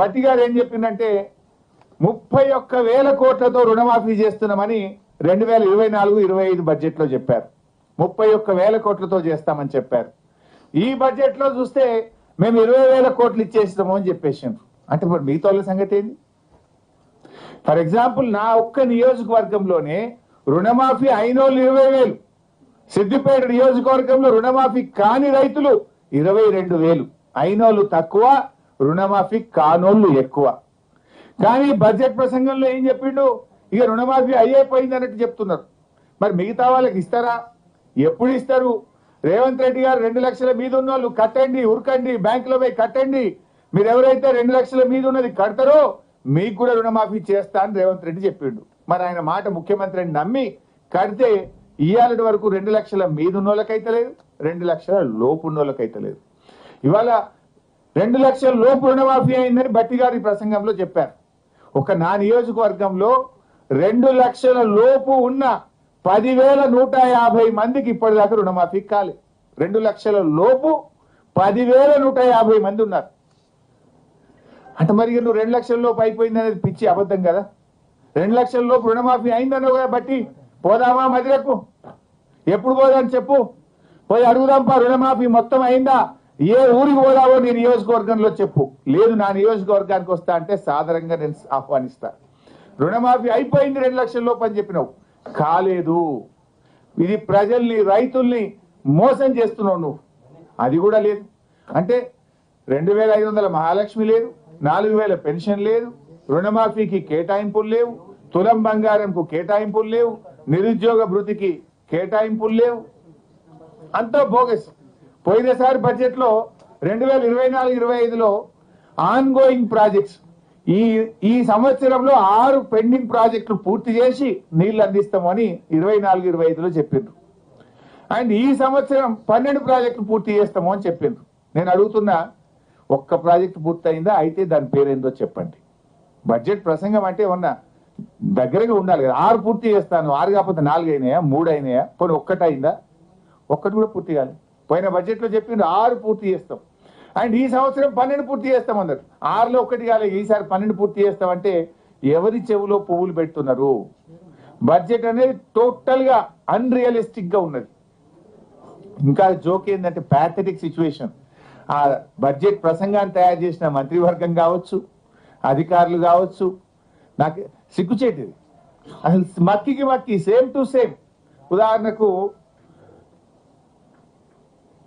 బట్టి గారు ఏం చెప్పిందంటే ముప్పై ఒక్క వేల కోట్లతో రుణమాఫీ చేస్తున్నామని రెండు వేల ఇరవై నాలుగు ఇరవై ఐదు బడ్జెట్లో చెప్పారు. ముప్పై ఒక్క వేల కోట్లతో చేస్తామని చెప్పారు. ఈ బడ్జెట్లో చూస్తే మేము ఇరవై వేల కోట్లు ఇచ్చేస్తాము అని చెప్పేసిండ్రు. అంటే మరి మిగతా సంగతి ఏంది? ఫర్ ఎగ్జాంపుల్ నా ఒక్క నియోజకవర్గంలోనే రుణమాఫీ అయినోళ్ళు ఇరవై వేలు. సిద్దిపేట నియోజకవర్గంలో రుణమాఫీ కాని రైతులు ఇరవై రెండు వేలు. అయినోళ్ళు తక్కువ రుణమాఫీ కానోళ్ళు ఎక్కువ. కానీ బడ్జెట్ ప్రసంగంలో ఏం చెప్పిండు? ఇక రుణమాఫీ అయ్యేపోయింది అన్నట్టు చెప్తున్నారు. మరి మిగతా వాళ్ళకి ఇస్తారా? ఎప్పుడు ఇస్తారు? రేవంత్ రెడ్డి గారు రెండు లక్షల మీద ఉన్న వాళ్ళు కట్టండి ఉరకండి బ్యాంకులో పోయి కట్టండి. మీరు ఎవరైతే రెండు లక్షల మీద ఉన్నది కడతారో మీకు కూడా రుణమాఫీ చేస్తా అని రేవంత్ రెడ్డి చెప్పిండు. మరి ఆయన మాట ముఖ్యమంత్రిని నమ్మి కడితే ఇవాళ వరకు రెండు లక్షల మీద ఉన్న వాళ్ళకైతే లేదు రెండు లక్షల లోపు ఉన్న వాళ్ళకైతే లేదు. ఇవాళ రెండు లక్షల లోపు రుణమాఫీ అయిందని బట్టి గారి ప్రసంగంలో చెప్పారు. ఒక నా నియోజకవర్గంలో రెండు లక్షల లోపు ఉన్న పదివేల నూట యాభై మందికి ఇప్పటిదాకా రుణమాఫీ కాలే. రెండు లక్షల లోపు పదివేల నూట యాభై మంది ఉన్నారు. అంటే మరి నువ్వు రెండు లక్షల లోపు అయిపోయింది అనేది పిచ్చి అబద్ధం కదా. రెండు లక్షల లోపు రుణమాఫీ అయిందన్నావు కదా బట్టి పోదామా మదిరకు? ఎప్పుడు పోదాని చెప్పు. పోయి అడుగుదాంపా రుణమాఫీ మొత్తం అయిందా? ఏ ఊరికి పోదావో నీ నియోజకవర్గంలో చెప్పు. లేదు నా నియోజకవర్గానికి వస్తా అంటే సాధారణంగా నేను ఆహ్వానిస్తా. రుణమాఫీ అయిపోయింది రెండు లక్షల లోపు అని చెప్పినావు. కాలేదు. ఇది ప్రజల్ని రైతుల్ని మోసం చేస్తున్నావు నువ్వు. అది కూడా లేదు. అంటే రెండు వేల ఐదు వందల మహాలక్ష్మి లేదు నాలుగు వేల పెన్షన్ లేదు రుణమాఫీకి కేటాయింపులు లేవు తులం బంగారంకు కేటాయింపులు లేవు నిరుద్యోగ భృతికి కేటాయింపులు లేవు. అంతా బోగస్. పోయినసారి బడ్జెట్లో రెండు వేల ఇరవై నాలుగు ఇరవై ఐదులో ఆన్ గోయింగ్ ప్రాజెక్ట్స్ ఈ ఈ సంవత్సరంలో ఆరు పెండింగ్ ప్రాజెక్టులు పూర్తి చేసి నీళ్ళు అందిస్తామని ఇరవై నాలుగు ఇరవై ఐదులో చెప్పిండ్రు. అండ్ ఈ సంవత్సరం పన్నెండు ప్రాజెక్టులు పూర్తి చేస్తాము అని చెప్పిండ్రు. నేను అడుగుతున్నా ఒక్క ప్రాజెక్ట్ పూర్తయిందా? అయితే దాని పేరేందో చెప్పండి. బడ్జెట్ ప్రసంగం అంటే ఏమన్నా దగ్గరగా ఉండాలి కదా. ఆరు పూర్తి చేస్తాను. ఆరు కాకపోతే నాలుగు అయినాయా మూడు అయినాయా పోనీ ఒక్కటైందా? ఒక్కటి కూడా పూర్తి కాలేదు పోయిన బడ్జెట్లో చెప్పిండ్రు ఆరు పూర్తి చేస్తాం. అండ్ ఈ సంవత్సరం పన్నెండు పూర్తి చేస్తాం అన్నారు ఆరులో ఒకటి కాలేదు ఈసారి పన్నెండు పూర్తి చేస్తామంటే ఎవరి చెవులో పువ్వులు పెడుతున్నారు? బడ్జెట్ అనేది టోటల్గా అన్రియలిస్టిక్గా ఉన్నది. ఇంకా జోక్ ఏంటంటే ప్యాథటిక్ సిచ్యువేషన్ ఆ బడ్జెట్ ప్రసంగాన్ని తయారు చేసిన మంత్రివర్గం కావచ్చు అధికారులు కావచ్చు నాకు సిగ్గుచేటిది. అసలు మక్కికి మక్కి సేమ్ టు సేమ్ ఉదాహరణకు